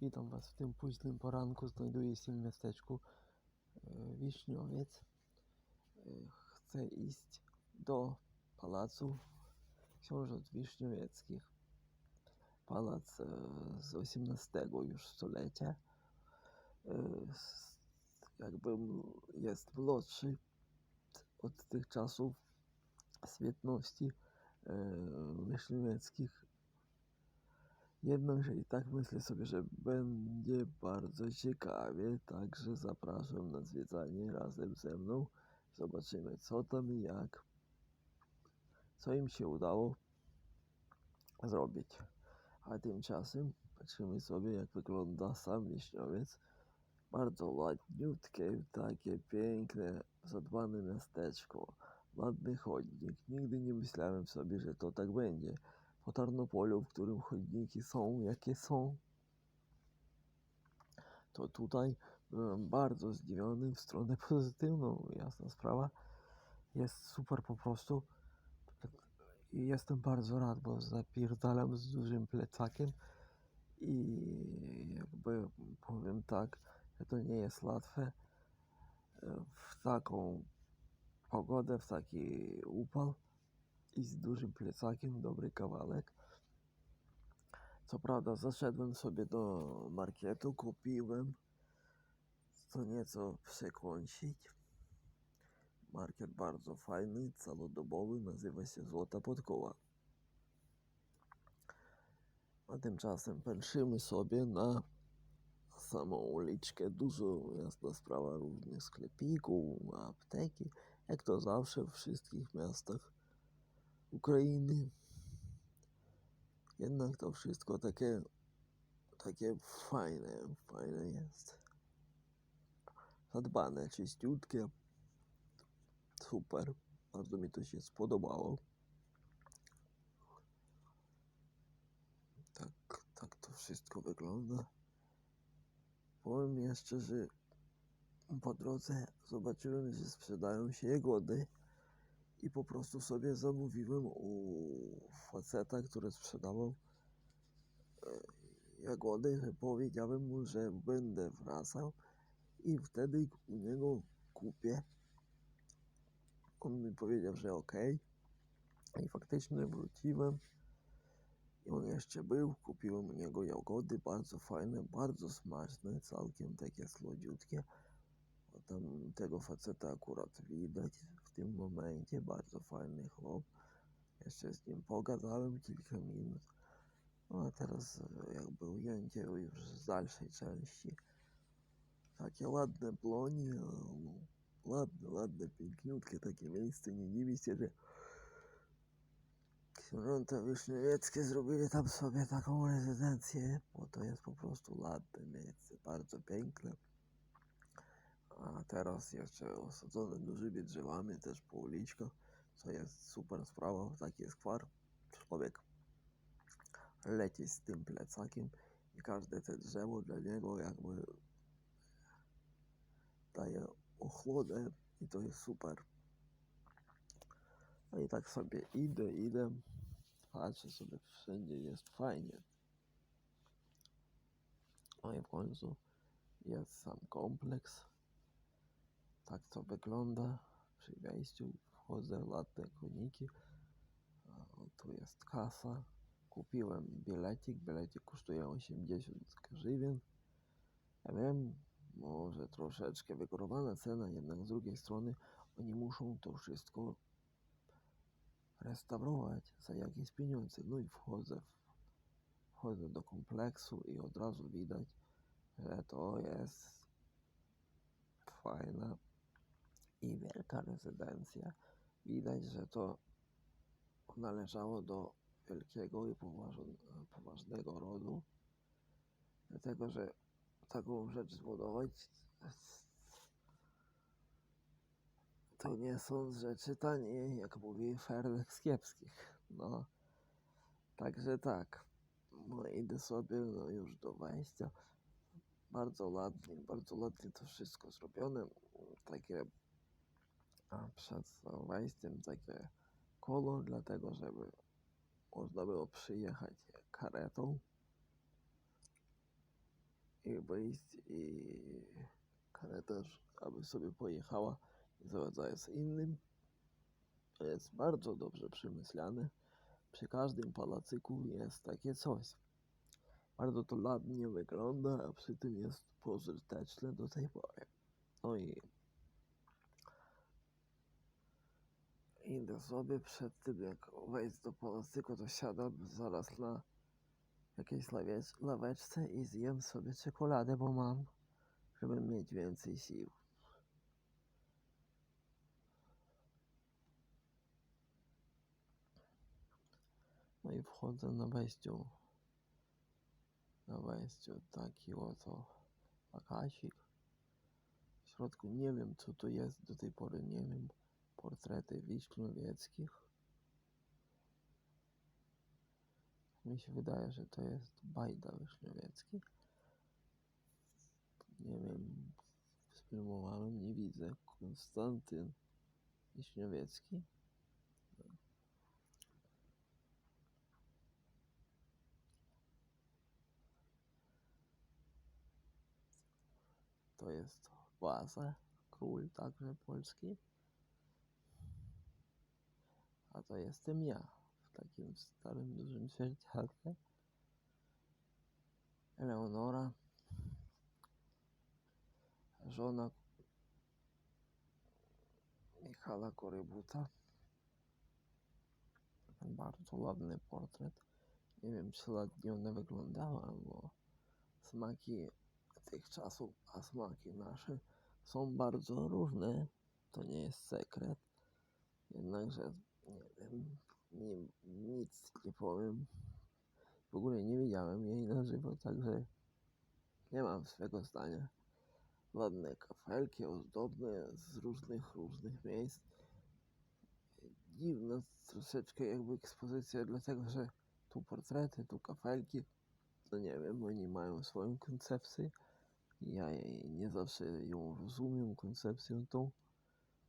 Witam Was w tym późnym poranku. Znajduję się w miasteczku e, Wiśniowiec. E, Chcę iść do pałacu książąt wiśniowieckich. Pałac e, z XVIII już stulecia. Jakby jest młodszy od tych czasów świetności wiśniowieckich Jednakże i tak myślę sobie, że będzie bardzo ciekawie, także zapraszam na zwiedzanie razem ze mną. Zobaczymy co tam i jak, co im się udało zrobić. A tymczasem patrzymy sobie jak wygląda sam Wiśniowiec. Bardzo ładniutkie, takie piękne, zadbane miasteczko, ładny chodnik. Nigdy nie myślałem sobie, że to tak będzie po Tarnopolu, w którym chodniki są, jakie są, to tutaj byłem bardzo zdziwiony w stronę pozytywną, jasna sprawa. Jest super po prostu. I jestem bardzo rad, bo zapierdalam z dużym plecakiem i jakby powiem tak, że to nie jest łatwe e, w taką pogodę, w taki upał i z dużym plecakiem dobry kawałek. Co prawda zaszedłem sobie do marketu, kupiłem co nieco przekąsić. Market bardzo fajny, całodobowy, nazywa się Złota Podkoła. A tymczasem patrzymy sobie na samą uliczkę. Dużo, jasna sprawa, różnych sklepików, apteki, jak to zawsze w wszystkich miastach Ukrainy. Jednak to wszystko takie, takie fajne, fajne jest. Zadbane, czyściutkie. Super. Bardzo mi to się spodobało. Tak, tak to wszystko wygląda. Powiem jeszcze, że po drodze zobaczyłem, że sprzedają się jagody i po prostu sobie zamówiłem u faceta, który sprzedawał e, jagody, powiedziałem mu, że będę wracał i wtedy u niego kupię. On mi powiedział, że okej. I faktycznie wróciłem. I on jeszcze był, kupiłem u niego jagody, bardzo fajne, bardzo smaczne, całkiem takie słodziutkie. Tam tego faceta akurat widać tym momencie, bardzo fajny chłop. Jeszcze z nim pogadałem kilka minut. No a teraz e, jakby ujęcie już z dalszej części. Takie ładne plonie, ładne, ładne, piękniutkie takie miejsce. Nie dziwi się, że książęta wiśniowieckie zrobili tam sobie taką rezydencję, bo to jest po prostu ładne miejsce, bardzo piękne. A teraz jeszcze osadzone dużymi drzewami też po uliczkach, co jest super sprawa, taki skwar. Człowiek leci z tym plecakiem i każde te drzewo dla niego jakby daje ochłodę i to jest super. No i tak sobie idę, idę, patrzę sobie wszędzie jest fajnie. No i w końcu jest sam kompleks. Tak to wygląda przy wejściu. Wchodzę, ładne koniki. A, Tu jest kasa. Kupiłem bilecik. Bilecik kosztuje 80 grzywien. Ja wiem, może troszeczkę wygórowana cena, jednak z drugiej strony oni muszą to wszystko restaurować za jakieś pieniądze. No i wchodzę, wchodzę do kompleksu i od razu widać, że to jest fajna i wielka rezydencja. Widać, że to należało do wielkiego i poważn- poważnego rodu. Dlatego, że taką rzecz zbudować to nie są rzeczy tanie, jak mówi Ferdek z kiepskich. No, także tak. No idę sobie no, już do wejścia. Bardzo ładnie, bardzo ładnie to wszystko zrobione. Takie a przed wejściem takie koło, dlatego żeby można było przyjechać karetą. mogli wyjść i kareta, aby sobie pojechała, nie zawadzając innym. To jest bardzo dobrze przemyślane. Przy każdym pałacyku jest takie coś. Bardzo to ładnie wygląda, a przy tym jest pożyteczne do tej pory. No i idę sobie przed tym, jak wejść do pałacyku, to siadam zaraz na jakiejś laweczce i zjem sobie czekoladę, bo mam, żeby mieć więcej sił. No i wchodzę na wejściu. Na wejściu taki oto plakacik. W środku nie wiem co to jest, do tej pory nie wiem. Portrety Wiśniowieckich. Mi się wydaje, że to jest Bajda Wiśniowiecki. Nie wiem, sfilmowałem, nie widzę. Konstantyn Wiśniowiecki. To jest Łaza, król także polski. A to jestem ja w takim starym, dużym zwierciadle. Eleonora, żona Michala Korybuta. Bardzo ładny portret. Nie wiem, czy ładnie ona wyglądała, bo smaki tych czasów, a smaki nasze są bardzo różne. To nie jest sekret. Jednakże, nie wiem, nie, nic nie powiem. W ogóle nie widziałem jej na żywo, także nie mam swego zdania. Ładne kafelki ozdobne z różnych, różnych miejsc. Dziwna troszeczkę jakby ekspozycja, dlatego że tu portrety, tu kafelki. To nie wiem, oni mają swoją koncepcję. Ja jej nie zawsze ją rozumiem, koncepcję tą,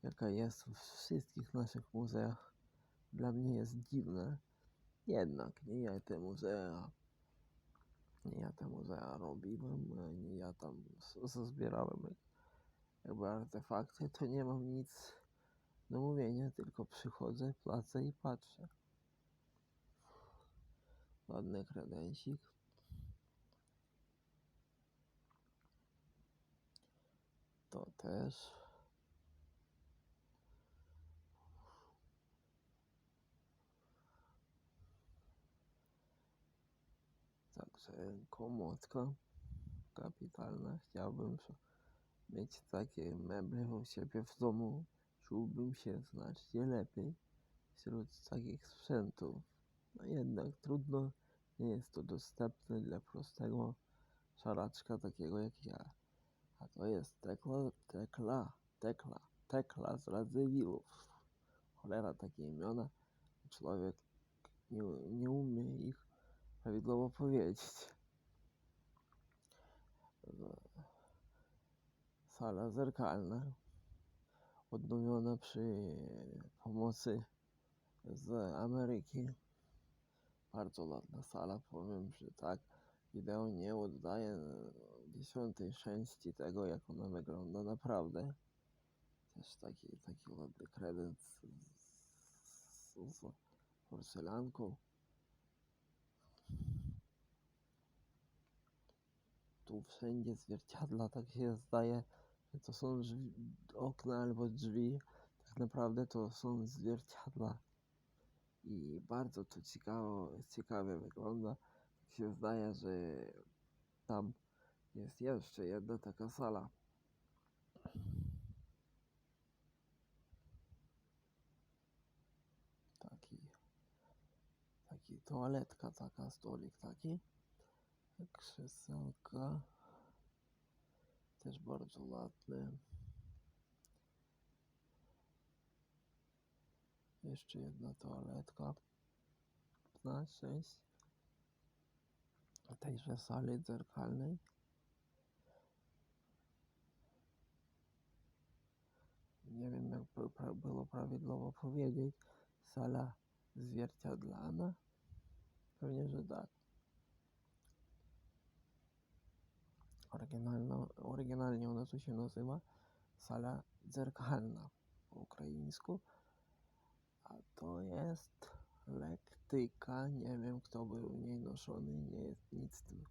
jaka jest w wszystkich naszych muzeach. Dla mnie jest dziwne. Jednak nie ja te muzea, nie ja te muzea robiłem, nie ja tam zbierałem jakby artefakty, to nie mam nic do mówienia, tylko przychodzę, płacę i patrzę. Ładny kredensik. To też. Także komodka kapitalna. Chciałbym mieć takie meble u siebie w domu. Czułbym się znacznie lepiej wśród takich sprzętów. No jednak trudno, nie jest to dostępne dla prostego szaraczka takiego jak ja. A to jest tekla, tekla, tekla, tekla z Radzywillów. Cholera, takie imiona. Człowiek nie, nie umie ich prawidłowo powiedzieć. Sala zerkalna, odnowiona przy pomocy z Ameryki. Bardzo ładna sala, powiem, że tak. Wideo nie oddaje dziesiątej części tego, jak ona wygląda naprawdę. Też taki, taki ładny kredens z, z, z porcelanką. Tu wszędzie zwierciadla, tak się zdaje, że to są drzwi, okna albo drzwi. Tak naprawdę to są zwierciadla. I bardzo to ciekawo, ciekawie wygląda. Tak się zdaje, że tam jest jeszcze jedna taka sala. Taki, taki toaletka, taka stolik taki. Krzesełka. Też bardzo ładne. Jeszcze jedna toaletka. Na sześć. Tejże sali zerkalnej. Nie wiem, jak było prawidłowo powiedzieć. Sala zwierciadlana. Pewnie, że tak. Oryginalnie ona tu się nazywa sala zerkalna po ukraińsku. A to jest lektyka. Nie wiem, kto był w niej noszony. Nie jest nic tym.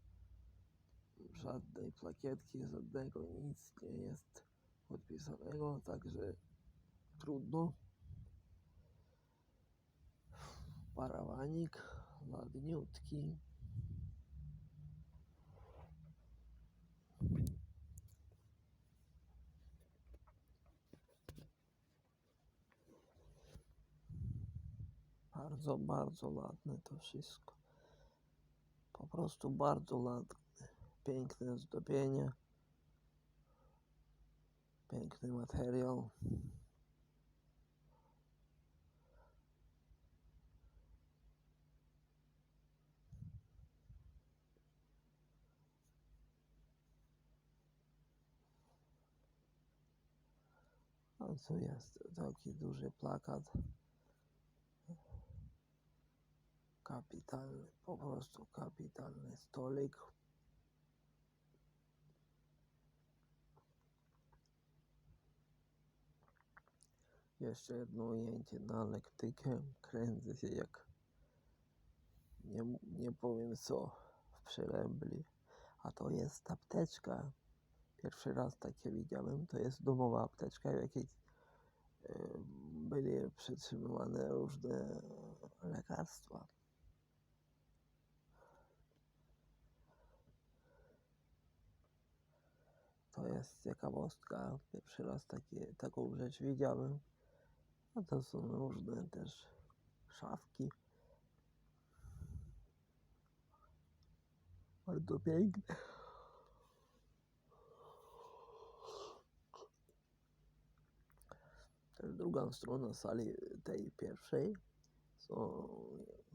Żadnej plakietki, żadnego nic nie jest podpisanego, także trudno. Parawanik ładniutki. Bardzo, bardzo ładne to wszystko. Po prostu bardzo ładne. Piękne zdobienie. Piękny materiał. A tu jest taki duży plakat. Kapitalny, po prostu kapitalny stolik. Jeszcze jedno ujęcie na lektykę. Kręcę się jak nie, nie powiem co w przyrębli. A to jest apteczka. Pierwszy raz takie widziałem. To jest domowa apteczka, w jakiej e, byli przytrzymywane różne lekarstwa. To jest ciekawostka. Pierwszy raz takie, taką rzecz widziałem. A to są różne też szafki. Bardzo piękne. Też druga strona sali tej pierwszej są,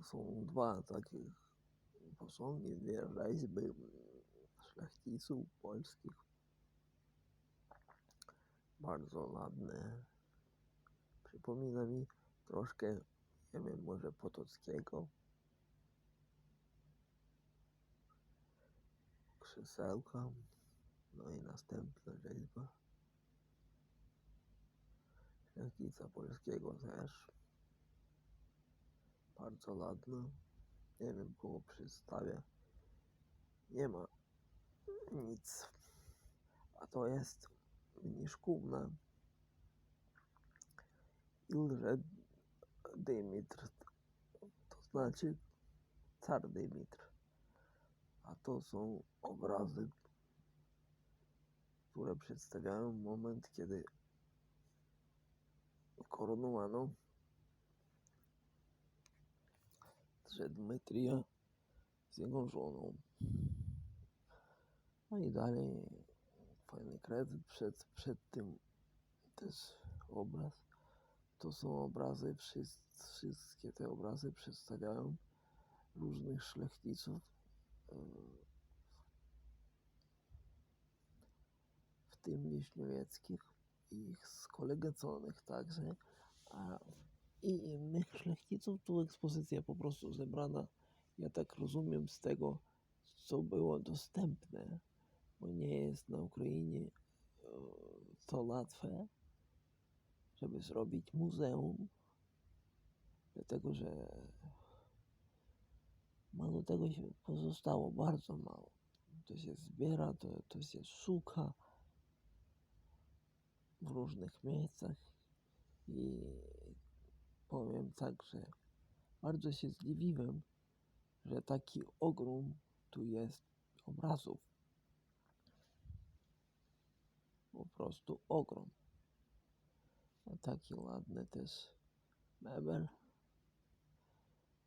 są dwa takie posągi, dwie rzeźby szlachciców polskich. Bardzo ładne. Przypomina mi troszkę, nie wiem, może Potockiego. Krzesełka. No i następna rzeźba. Szlachcica polskiego też. Bardzo ładna. Nie wiem, kogo przedstawia. Nie ma nic. A to jest Mniszkówna. Ilże Dymitr. To znaczy car Dymitr. A to są obrazy, które przedstawiają moment, kiedy koronowano że z jego żoną. No i dalej fajny kredyt przed, przed tym też obraz. To są obrazy, wszys- wszystkie te obrazy przedstawiają różnych szlachciców w tym wiśniowieczkich i ich skolegaconych także i innych szlachciców. Tu ekspozycja po prostu zebrana, ja tak rozumiem, z tego, co było dostępne, bo nie jest na Ukrainie e, to łatwe, żeby zrobić muzeum, dlatego że mało tego się pozostało, bardzo mało. To się zbiera, to, to się szuka w różnych miejscach i powiem tak, że bardzo się zdziwiłem, że taki ogrom tu jest obrazów. Po prostu ogrom. A taki ładny też mebel.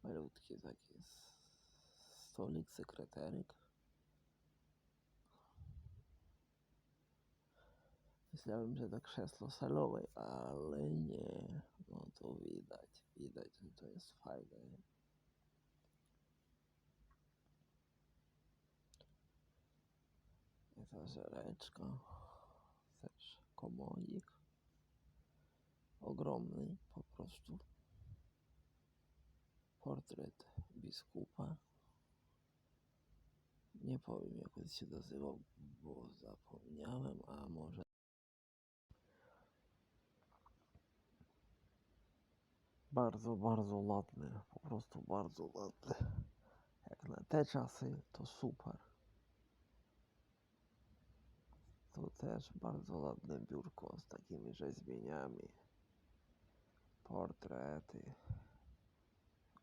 Malutki taki stolik, sekreteryk. Myślałem, że to krzesło salowe, ale nie. No to widać, widać, że to jest fajne. I ta żeleczka, też komodzik. Ogromny po prostu. Portret biskupa. Nie powiem jak on się nazywał, bo zapomniałem, a może... Bardzo, bardzo ładny, po prostu bardzo ładny. Jak na te czasy, to super. Tu też bardzo ładne biurko z takimi rzeźbieniami. Portrety.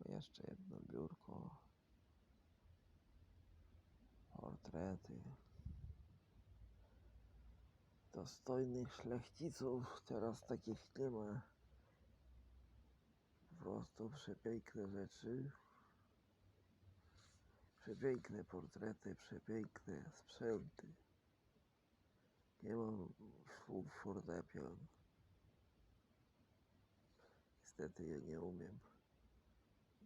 Jeszcze jedno biurko. Portrety. Dostojnych szlachciców teraz takich nie ma. Po prostu przepiękne rzeczy. Przepiękne portrety, przepiękne sprzęty. Nie mam fortepian. Niestety ja nie umiem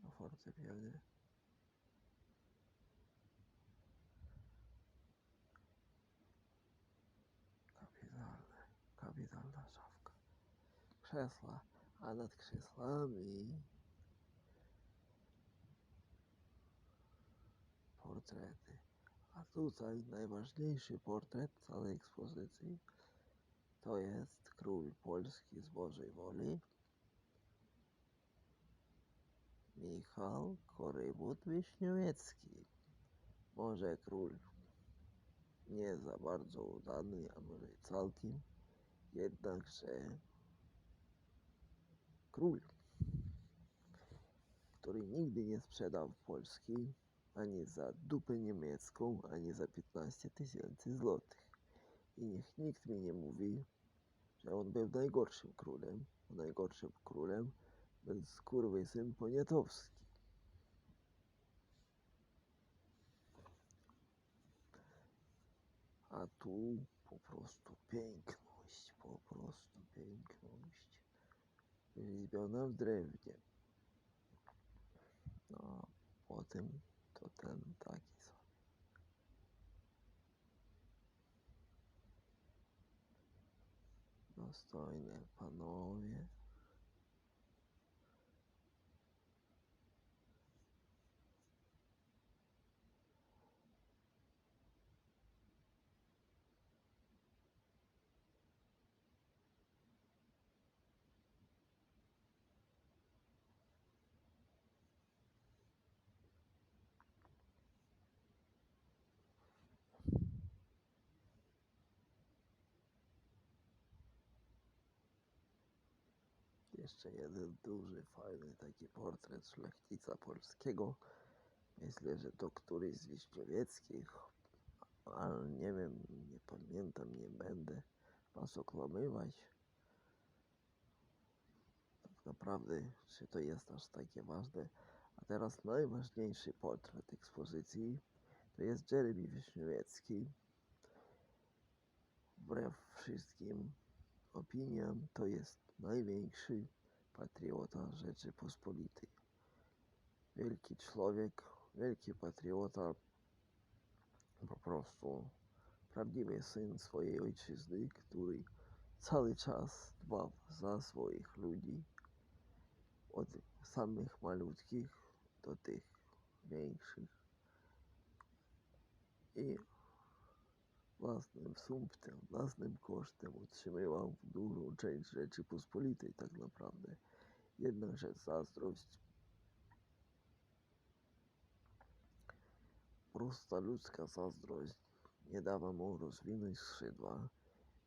na fortepianie. Kapitalne, kapitalna szafka. Krzesła, a nad krzesłami portrety. A tutaj najważniejszy portret całej ekspozycji to jest król Polski z Bożej Woli Michał Korybut Wiśniowiecki. Może król nie za bardzo udany, a może całkiem, jednakże król, który nigdy nie sprzedał Polski ani za dupę niemiecką, ani za 15 tysięcy złotych. I niech nikt mi nie mówi, że on był najgorszym królem. Najgorszym królem był skurwysyn Poniatowski. A tu po prostu piękność, po prostu piękność. Rzeźbiona w drewnie. No, potem to ten taki sobie. Dostojne panowie. Jeszcze jeden duży, fajny taki portret szlachcica polskiego. Myślę, że to któryś z Wiśniewieckich, ale nie wiem, nie pamiętam, nie będę was okłamywać. Tak naprawdę, czy to jest aż takie ważne. A teraz najważniejszy portret ekspozycji to jest Jeremy Wiśniewiecki. Wbrew wszystkim opiniom, to jest największy patriota Rzeczypospolitej. Wielki człowiek, wielki patriota, po prostu prawdziwy syn swojej ojczyzny, który cały czas dbał za swoich ludzi, od samych malutkich do tych większych. I własnym sumptem, własnym kosztem utrzymywał dużą część Rzeczypospolitej tak naprawdę. Jednakże zazdrość, prosta ludzka zazdrość nie dała mu rozwinąć skrzydła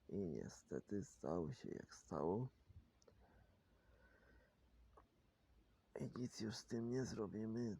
i niestety stało się jak stało. I nic już z tym nie zrobimy.